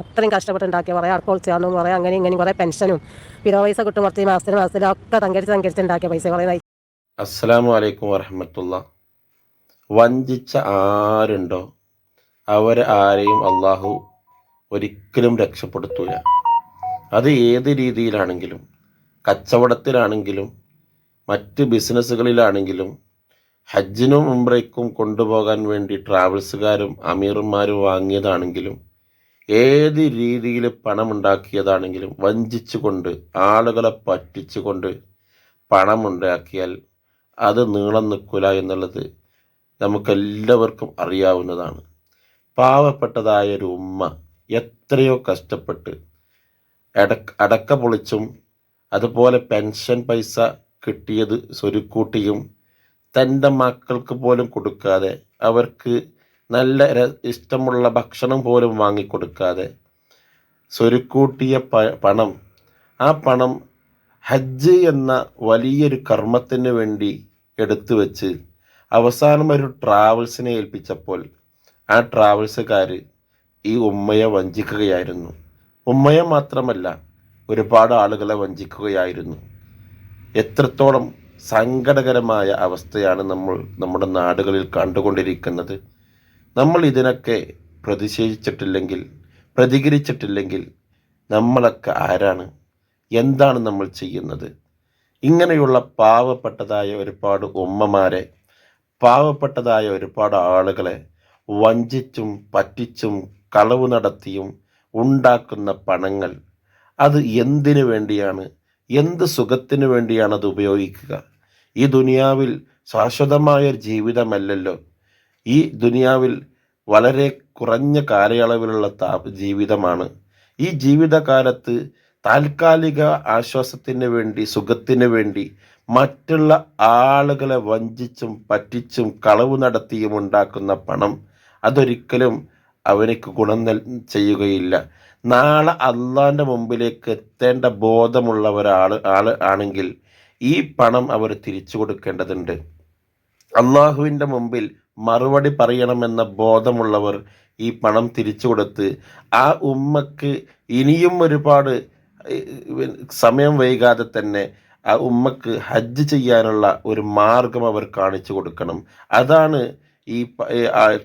അത്രയും കഷ്ടപ്പെട്ടുണ്ടാക്കിയ കുറേ ചെയ്യാനും കുറേ അങ്ങനെ ഇങ്ങനെയും കുറേ പെൻഷനും പിറോ പൈസ കിട്ടും കുറച്ച് മാസത്തിന് മാസത്തിലും ഒക്കെ തങ്കരിച്ച് തങ്കരിച്ച് ഉണ്ടാക്കിയ പൈസ കുറേ അസ്സലാമു അലൈക്കും വറഹമത്തുള്ള. വഞ്ചിച്ച ആരുണ്ടോ? അവരെ ആരെയും അള്ളാഹു ഒരിക്കലും രക്ഷപ്പെടുത്തൂല. അത് ഏത് രീതിയിലാണെങ്കിലും കച്ചവടത്തിലാണെങ്കിലും മറ്റ് ബിസിനസ്സുകളിലാണെങ്കിലും ഹജ്ജിനും ഉംറയ്ക്കും കൊണ്ടുപോകാൻ വേണ്ടി ട്രാവൽസുകാരും അമീർമാരും വാങ്ങിയതാണെങ്കിലും ഏത് രീതിയിൽ പണമുണ്ടാക്കിയതാണെങ്കിലും വഞ്ചിച്ചുകൊണ്ട് ആളുകളെ പറ്റിച്ചുകൊണ്ട് പണമുണ്ടാക്കിയാൽ അത് നീളം നിൽക്കില്ല എന്നുള്ളത് നമുക്കെല്ലാവർക്കും അറിയാവുന്നതാണ്. പാവപ്പെട്ടതായ ഒരു ഉമ്മ എത്രയോ കഷ്ടപ്പെട്ട് അടക്ക അടക്ക പൊളിച്ചും അതുപോലെ പെൻഷൻ പൈസ കിട്ടിയത് സ്വരുക്കൂട്ടിയും തന്റെ മക്കൾക്ക് പോലും കൊടുക്കാതെ അവർക്ക് നല്ല ഇഷ്ടമുള്ള ഭക്ഷണം പോലും വാങ്ങിക്കൊടുക്കാതെ സ്വരുക്കൂട്ടിയ പണം. ആ പണം ഹജ്ജ് എന്ന വലിയൊരു കർമ്മത്തിന് വേണ്ടി എടുത്തു വെച്ച് അവസാനം ഒരു ട്രാവൽസിനെ ഏൽപ്പിച്ചപ്പോൾ ആ ട്രാവൽസുകാർ ഈ ഉമ്മയെ വഞ്ചിക്കുകയായിരുന്നു. ഉമ്മയെ മാത്രമല്ല ഒരുപാട് ആളുകളെ വഞ്ചിക്കുകയായിരുന്നു. എത്രത്തോളം സങ്കടകരമായ അവസ്ഥയാണ് നമ്മൾ നമ്മുടെ നാടുകളിൽ കണ്ടുകൊണ്ടിരിക്കുന്നത്. നമ്മൾ ഇതിനൊക്കെ പ്രതിഷേധിച്ചിട്ടില്ലെങ്കിൽ പ്രതികരിച്ചിട്ടില്ലെങ്കിൽ നമ്മളൊക്കെ ആരാണ്? എന്താണ് നമ്മൾ ചെയ്യുന്നത്? ഇങ്ങനെയുള്ള പാവപ്പെട്ടതായ ഒരുപാട് ഉമ്മമാരെ പാവപ്പെട്ടതായ ഒരുപാട് ആളുകളെ വഞ്ചിച്ചും പറ്റിച്ചും കളവ് നടത്തിയും ഉണ്ടാക്കുന്ന പണങ്ങൾ. അത് എന്തിനു വേണ്ടിയാണ്? എന്ത് സുഖത്തിനു വേണ്ടിയാണ് അത് ഉപയോഗിക്കുക? ഈ ദുനിയാവിൽ ശാശ്വതമായ ഒരു ജീവിതമല്ലല്ലോ. ഈ ദുനിയാവിൽ വളരെ കുറഞ്ഞ കാലയളവിലുള്ള താ ജീവിതമാണ്. ഈ ജീവിതകാലത്ത് താൽക്കാലിക ആശ്വാസത്തിന് വേണ്ടി സുഖത്തിന് വേണ്ടി മറ്റുള്ള ആളുകളെ വഞ്ചിച്ചും പറ്റിച്ചും കളവ് നടത്തിയും ഉണ്ടാക്കുന്ന പണം അതൊരിക്കലും അവർക്ക് ഗുണം ചെയ്യുകയില്ല. നാളെ അള്ളാന്റെ മുമ്പിലേക്ക് എത്തേണ്ട ബോധമുള്ള ഒരാൾ ആൾ ആണെങ്കിൽ ഈ പണം അവർ തിരിച്ചു കൊടുക്കേണ്ടതുണ്ട്. അള്ളാഹുവിന്റെ മുമ്പിൽ മറുപടി പറയണമെന്ന ബോധമുള്ളവർ ഈ പണം തിരിച്ചു കൊടുത്ത് ആ ഉമ്മക്ക് ഇനിയും ഒരുപാട് സമയം വൈകാതെ തന്നെ ആ ഉമ്മക്ക് ഹജ്ജ് ചെയ്യാനുള്ള ഒരു മാർഗം അവർ കാണിച്ചു കൊടുക്കണം. അതാണ് ഈ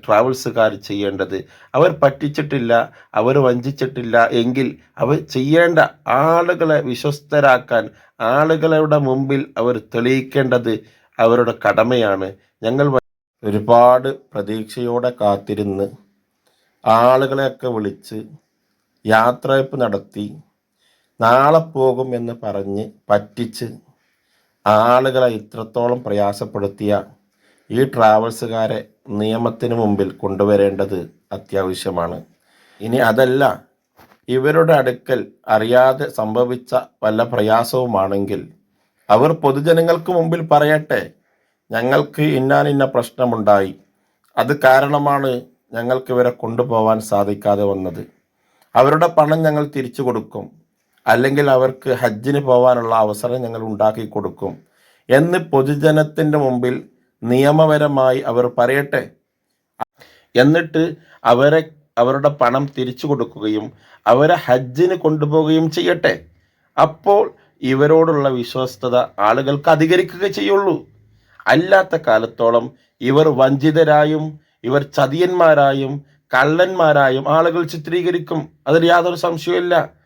ട്രാവൽസുകാർ ചെയ്യേണ്ടത്. അവർ പറ്റിച്ചിട്ടില്ല അവർ വഞ്ചിച്ചിട്ടില്ല എങ്കിൽ അവർ ചെയ്യേണ്ട ആളുകളെ വിശ്വസ്തരാക്കാൻ ആളുകളുടെ മുമ്പിൽ അവർ തെളിയിക്കേണ്ടത് അവരുടെ കടമയാണ്. ഞങ്ങൾ ഒരുപാട് പ്രതീക്ഷയോടെ കാത്തിരുന്ന് ആളുകളെയൊക്കെ വിളിച്ച് യാത്രയപ്പ് നടത്തി നാളെ പോകും എന്ന് പറഞ്ഞ് പറ്റിച്ച് ആളുകളെ ഇത്രത്തോളം പ്രയാസപ്പെടുത്തിയ ഈ ട്രാവൽസുകാരെ നിയമത്തിന് മുമ്പിൽ കൊണ്ടുവരേണ്ടത് അത്യാവശ്യമാണ്. ഇനി അതല്ല ഇവരുടെ അടുക്കൽ അറിയാതെ സംഭവിച്ച വല്ല പ്രയാസവുമാണെങ്കിൽ അവർ പൊതുജനങ്ങൾക്ക് മുമ്പിൽ പറയട്ടെ. ഞങ്ങൾക്ക് ഇന്നാലിന്ന പ്രശ്നമുണ്ടായി. അത് കാരണമാണ് ഞങ്ങൾക്ക് ഇവരെ കൊണ്ടുപോകാൻ സാധിക്കാതെ വന്നത്. അവരുടെ പണം ഞങ്ങൾ തിരിച്ചു കൊടുക്കും. അല്ലെങ്കിൽ അവർക്ക് ഹജ്ജിന് പോകാനുള്ള അവസരം ഞങ്ങൾ ഉണ്ടാക്കി കൊടുക്കും. എന്ന് പൊതുജനത്തിന്റെ മുമ്പിൽ നിയമപരമായി അവർ പറയട്ടെ. എന്നിട്ട് അവരെ അവരുടെ പണം തിരിച്ചു കൊടുക്കുകയും അവരെ ഹജ്ജിന് കൊണ്ടുപോവുകയും ചെയ്യട്ടെ. അപ്പോൾ ഇവരോടുള്ള വിശ്വസ്തത ആളുകൾക്ക് അധികരിക്കുക ചെയ്യുള്ളൂ. അല്ലാത്ത കാലത്തോളം ഇവർ വഞ്ചിതരായും ഇവർ ചതിയന്മാരായും കള്ളന്മാരായും ആളുകൾ ചിത്രീകരിക്കും. അതിൽ യാതൊരു സംശയമില്ല